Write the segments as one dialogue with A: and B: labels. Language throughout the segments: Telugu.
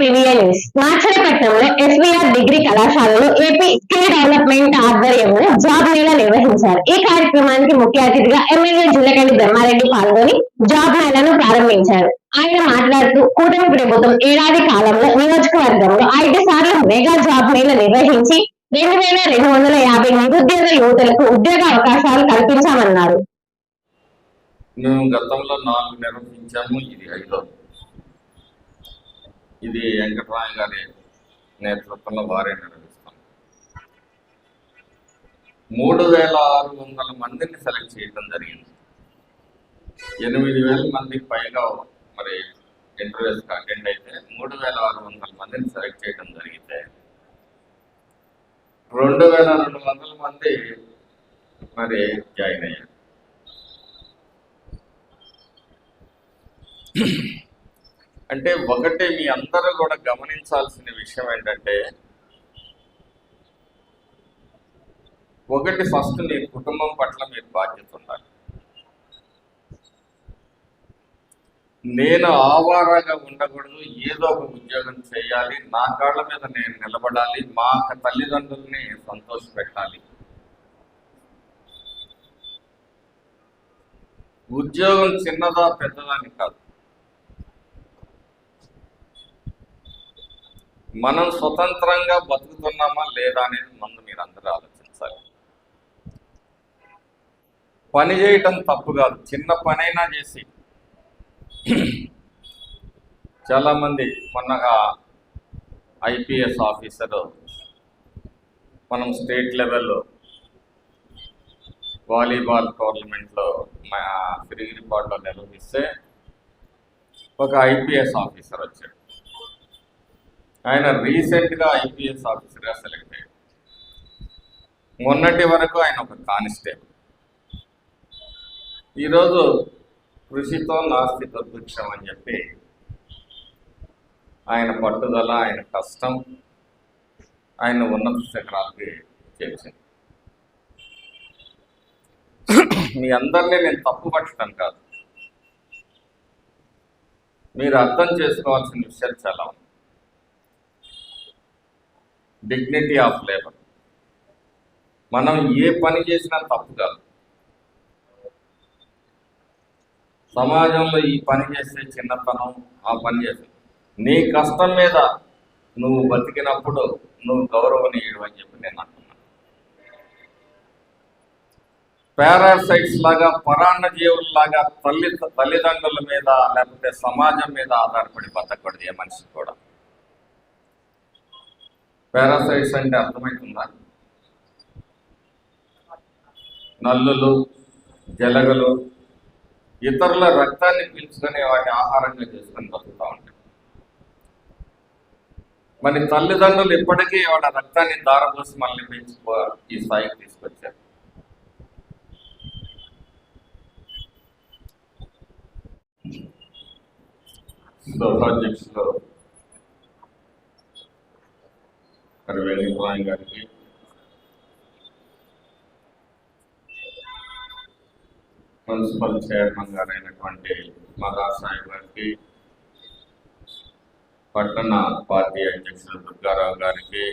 A: పివిఏ న్యూస్ మాచరపట్నంలో ఎస్వీఆర్ డిగ్రీ కళాశాలలో ఏపీ స్కిల్ డెవలప్మెంట్ ఆధ్వర్యంలో జాబ్ మేళా నిర్వహించారు. ఈ కార్యక్రమానికి ముఖ్య అతిథిగా ఎమ్మెల్యే జుల్లకండి బ్రహ్మారెడ్డి పాల్గొని జాబ్ మేళాను ప్రారంభించారు. ఆయన మాట్లాడుతూ కూటమి ప్రభుత్వం ఏడాది కాలంలో నియోజకవర్గంలో ఐదు సార్లు మెగా జాబ్ మేళా నిర్వహించి రెండు వేల రెండు వందల యాభై నిరుద్యోగ యువతులకు ఉద్యోగ అవకాశాలు కల్పించామన్నారు.
B: మేము గతంలో నాలుగు నిర్వహించాము ఇది ఐదో. ఇది వెంకటరాయ గారి నేతృత్వంలో వారే నిర్వహిస్తాం. మూడు వేల ఆరు వందల మందిని సెలెక్ట్ చేయడం జరిగింది. ఎనిమిది వేల మందికి పైగా మరి ఇంటర్వ్యూస్ అటెండ్ అయితే మూడు వేల ఆరు వందల మందిని సెలెక్ట్ చేయడం జరిగితే రెండు వేల రెండు వందల మంది మరి జాయిన్ అయ్యారు. అంటే ఒకటి మీ అందరూ కూడా గమనించాల్సిన విషయం ఏంటంటే ఒకటి ఫస్ట్ మీ కుటుంబం పట్ల మీరు బాధ్యత ఉండాలి. నేను ఆవారాగా ఉండకూడదు ఏదో ఒక ఉద్యోగం చేయాలి నా కాళ్ళ మీద నేను నిలబడాలి మా తల్లిదండ్రుల్ని సంతోష పెట్టాలి. ఉద్యోగం చిన్నదా పెద్దదాని కాదు. మనం స్వతంత్రంగా బతుకుతున్నామా లేదా అనేది ముందు మీరు అందరూ ఆలోచించాలి. పని చేయటం తప్పు కాదు. చిన్న పనైనా చేసి. చాలామంది మొన్నగా ఐపీఎస్ ఆఫీసరు మనం స్టేట్ లెవెల్లో వాలీబాల్ టోర్నమెంట్లో మా ఫిరిగిరిపాడులో నిర్వహిస్తే ఒక ఐపీఎస్ ఆఫీసర్ వచ్చాడు. ఆయన రీసెంట్గా ఐపీఎస్ ఆఫీసర్గా సెలెక్ట్ అయ్యాడు. మొన్నటి వరకు ఆయన ఒక కానిస్టేబుల్. ఈరోజు కృషితో నాస్తి దుర్భిక్షం అని చెప్పి ఆయన పట్టుదల ఆయన కష్టం ఆయన ఉన్నత శిఖరాలకి చేర్చింది. మీ అందరినీ నేను తప్పు పట్టడం కాదు. మీరు అర్థం చేసుకోవాల్సిన విషయాలు చాలా ఉన్నాయి. డిగ్నిటీ ఆఫ్ లేబర్ మనం ఏ పని చేసినా తప్పు కాదు. సమాజంలో ఈ పని చేస్తే చిన్నతనం ఆ పని చేస్తే. నీ కష్టం మీద నువ్వు బతికినప్పుడు నువ్వు గౌరవనీయుడు అని చెప్పి నేను అంటున్నాను. పారాసైట్స్ లాగా పరాన్న జీవుల్లాగా తల్లి తల్లిదండ్రుల మీద లేకపోతే సమాజం మీద ఆధారపడి బతకూడదు ఏ మనిషి కూడా. పారాసైట్స్ అంటే అర్థమవుతుందా? నల్లులు జలగలు ఇతరుల రక్తాన్ని పీల్చుకొని వాటి ఆహారంగా చేసుకొని బతుకుతూ ఉంటాయి. మరి తల్లిదండ్రులు ఇప్పటికీ వాళ్ళ రక్తాన్ని దారపోసి మనల్ని పెంచుకో ఈ స్థాయికి తీసుకొచ్చారు? సో ప్రాజెక్ట్స్లో మరి వేణుగోపాల్ గారికి మున్సిపల్ చైర్మన్ గారైనటువంటి మదా సాహెబ్ గారికి పట్టణ పార్టీ అధ్యక్షులు దుర్గారావు గారికి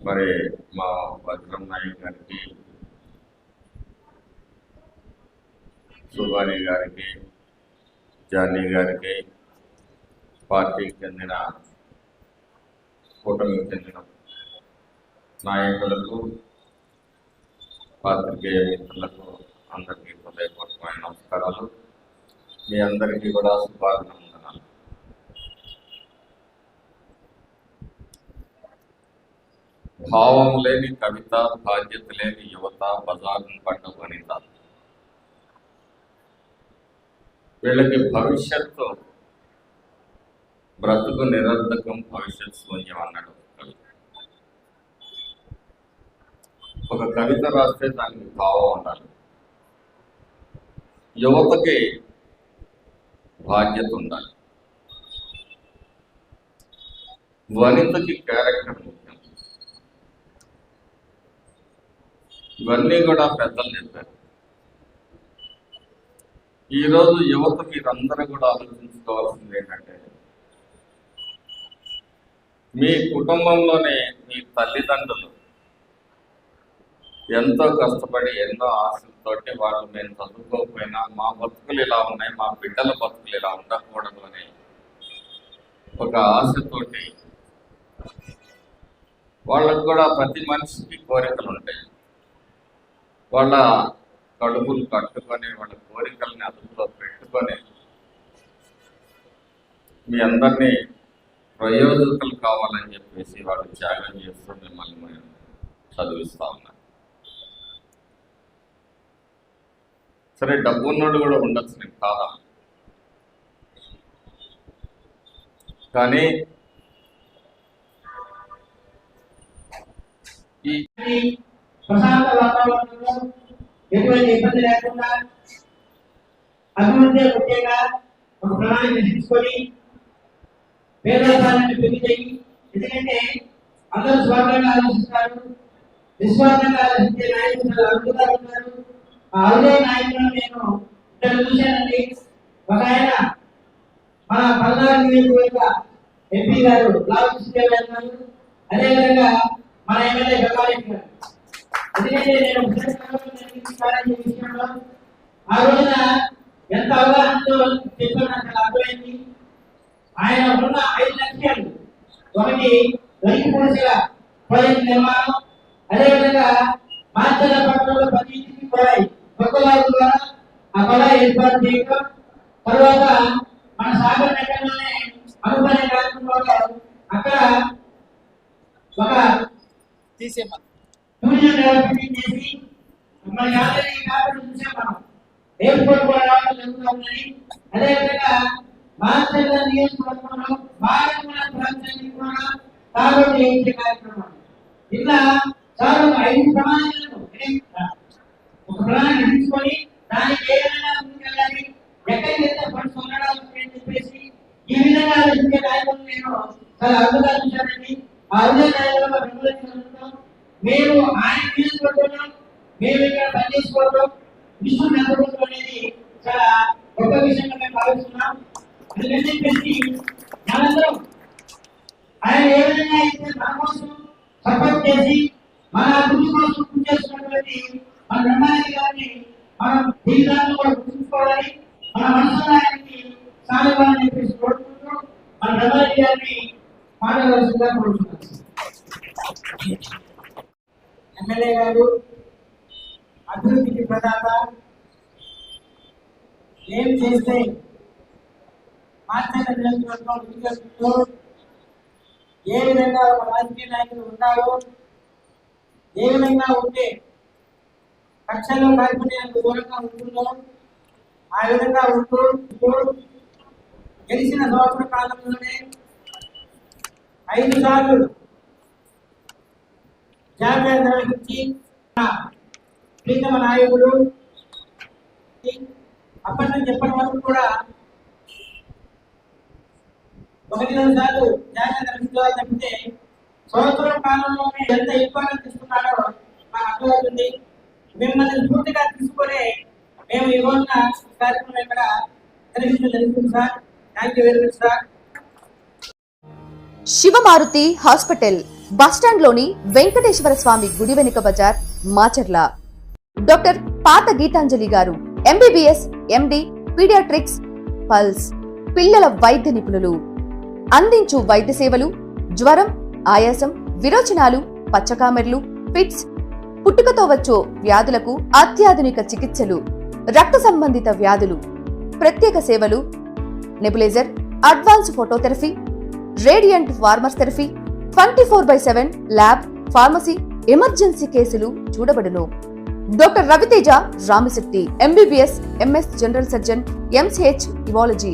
B: మరి మా భద్రం నాయక్ గారికి సుబాని గారికి జానీ గారికి పార్టీకి చెందిన కూటమికి చెందిన నాయకులకు పాత్రికేయ మిత్రులకు అందరికీ హృదయపూర్వకమైన నమస్కారాలు. మీ అందరికీ కూడా శుభాభినందనాలు. భావం లేని కవిత బాధ్యత లేని యువత బజార్ను పడ్డ వనిత వీళ్ళకి భవిష్యత్తు బ్రతుకు నిరర్ధకం భవిష్యత్ శూన్యం అన్నాడు కవి. ఒక కవిత రాస్తే దానికి భావం ఉండాలి. యువతకి బాధ్యత ఉండాలి. వనితకి క్యారెక్టర్ ముఖ్యం. ఇవన్నీ కూడా పెద్దలు చెప్పారు. ఈరోజు యువత మీరందరూ కూడా ఆలోచించుకోవాల్సింది ఏంటంటే మీ కుటుంబంలోనే మీ తల్లిదండ్రులు ఎంతో కష్టపడి ఎన్నో ఆశలతోటి వాళ్ళు మేము చదువుకోకపోయినా మా బతుకులు ఇలా ఉన్నాయి మా బిడ్డల బతుకులు ఇలా ఉండకూడదు అని ఒక ఆశతోటి వాళ్ళకు కూడా ప్రతి మనిషికి కోరికలు ఉంటాయి. వాళ్ళ కడుపులు కట్టుకొని వాళ్ళ కోరికల్ని అదుపులో పెట్టుకొని మీ అందరినీ ప్రయోజకులు కావాలని చెప్పేసి వాడు త్యాగం చేస్తూ మిమ్మల్ని మేము చదివిస్తా ఉన్నారు సరే డబ్బు ఉన్నోడు కూడా ఉండొచ్చు నేను కాదా? కానీ ఈ
C: ప్రశాంత వాతావరణంలో ఎటువంటి ఇబ్బంది లేకుండా అభివృద్ధి ముఖ్యంగా ఒక ప్రణాళిక తీసుకొని పేదవాళ్ళని పెళ్ళి చేయి. ఎందుకంటే అందరూ స్వార్థంగా ఆలోచిస్తారు. నిస్వార్థంగా ఆలోచించే నాయకులు చాలా ఉన్నారు. ఆ అరుదే నాయకులను నేను ఇక్కడ చూశానండి. ఒక ఆయన మన పల్నాడు నియోజకవర్గ ఎంపీ గారు లాల్ కృష్ణ గారు అదేవిధంగా మన ఎమ్మెల్యే గంగారెడ్డి గారు. ఎందుకంటే నేను విషయంలో ఆ రోజున ఎంత అవగాహనతో చెప్పాను నాకు అర్థమైంది. ఆయన ఉన్న ఐదు లక్ష్యాలు ఒకటి రైతు పోషక ప్రాజెక్ట్ నిర్మాణం అదేవిధంగా మాచర్ల పట్టణంలో ప్రతి ఇంటికి కొలాయి. కొత్త వారి ద్వారా ఆ కొలాయి ఏర్పాటు చేయడం తర్వాత మన సాగర్ నగరంలోనే అనుకునే కార్యక్రమంలో అక్కడ ఒక టూరిజం డెవలప్మెంట్ చేసి మన యాదగిరి కాబట్టి చూసాం మనం. ఎయిర్పోర్ట్ కూడా రావడం జరుగుతుందని అదేవిధంగా మాస్టర్ల నియోజకవర్గంలో భారతీయ ప్రాంతానికి కూడా తాగుడు చేయించే కార్యక్రమం ఇలా సార్ ఒక ఐదు ప్రణాళికలను ఒక ప్రణాళిక ఎంచుకొని దానికి ఏ విధంగా ముందుకెళ్ళాలి ఎక్కడికి వెళ్తే ఫండ్స్ ఉండడానికి అని చెప్పేసి ఈ విధంగా ఆలోచించే నాయకులు నేను చాలా అర్థంగా చూశానండి ఆ అరుదే నాయకులు అభివృద్ధి మేము ఆయన తీసుకుంటున్నాం మేము ఇక్కడ పనిచేసుకోవడం విశ్వం నెలకొల్పడం అనేది చాలా గొప్ప విషయంగా మేము భావిస్తున్నాం ఎందుకంటే మనందరం ఆయన ఏ విధంగా అయితే మన కోసం సపోర్ట్ చేసి మన అభివృద్ధి కోసం కృషి చేస్తున్నటువంటి మన గారిని మనం జీవితాన్ని కూడా గుర్తుంచుకోవాలి మన మనసులో ఆయనకి చెప్పేసి కోరుకుంటూ మన గారిని మాట్లాడవలసిందిగా ఎమ్మెల్యే గారు అభివృద్ధికి ప్రదాత ఏం చేస్తే మార్చండ నియోజకవర్గం నియోజకవర్గంలో ఏ విధంగా ఒక రాజకీయ నాయకులు ఉన్నారో ఏ విధంగా ఉంటే కక్షలో కార్పణ్యాలకు దూరంగా ఉంటుందో ఆ విధంగా ఉంటూ ఇప్పుడు గెలిచిన సంవత్సర కాలంలోనే ఐదు సార్లు జాతీయ నిర్వహించి ప్రీతమ నాయకుడు. అప్పటి నుంచి ఎప్పటి వరకు కూడా ఒకటి రెండు సార్లు జాతీయ నిర్వహించాలని చెప్తే సంవత్సరం కాలంలోనే ఎంత ఎక్కువగా ఇస్తున్నాడో మాకు అర్థమవుతుంది. మిమ్మల్ని పూర్తిగా తీసుకునే మేము ఈ రోజున కార్యక్రమం ఇక్కడ నిర్వహించడం జరుగుతుంది sir. Thank you very much sir
D: Shivamaruthi hospital బస్టాండ్లోని Venkateswara Swamy గుడి వెనుక బజార్ మాచర్ల. డాక్టర్ పాత గీతాంజలి గారు ఎంబీబీఎస్ ఎండి పీడియాట్రిక్స్ పల్స్ పిల్లల వైద్య నిపుణులు. అందించు వైద్య సేవలు జ్వరం ఆయాసం విరోచనాలు పచ్చకామెర్లు ఫిట్స్. పుట్టుకతో వచ్చే వ్యాధులకు అత్యాధునిక చికిత్సలు రక్త సంబంధిత వ్యాధులు ప్రత్యేక సేవలు nebulizer advance phototherapy radiant warmers therapy twenty four by seven lab pharmacy emergency కేసులు చూడబడును. Doctor Raviteja Ramasetti MBBS MS general surgeon MCH urology.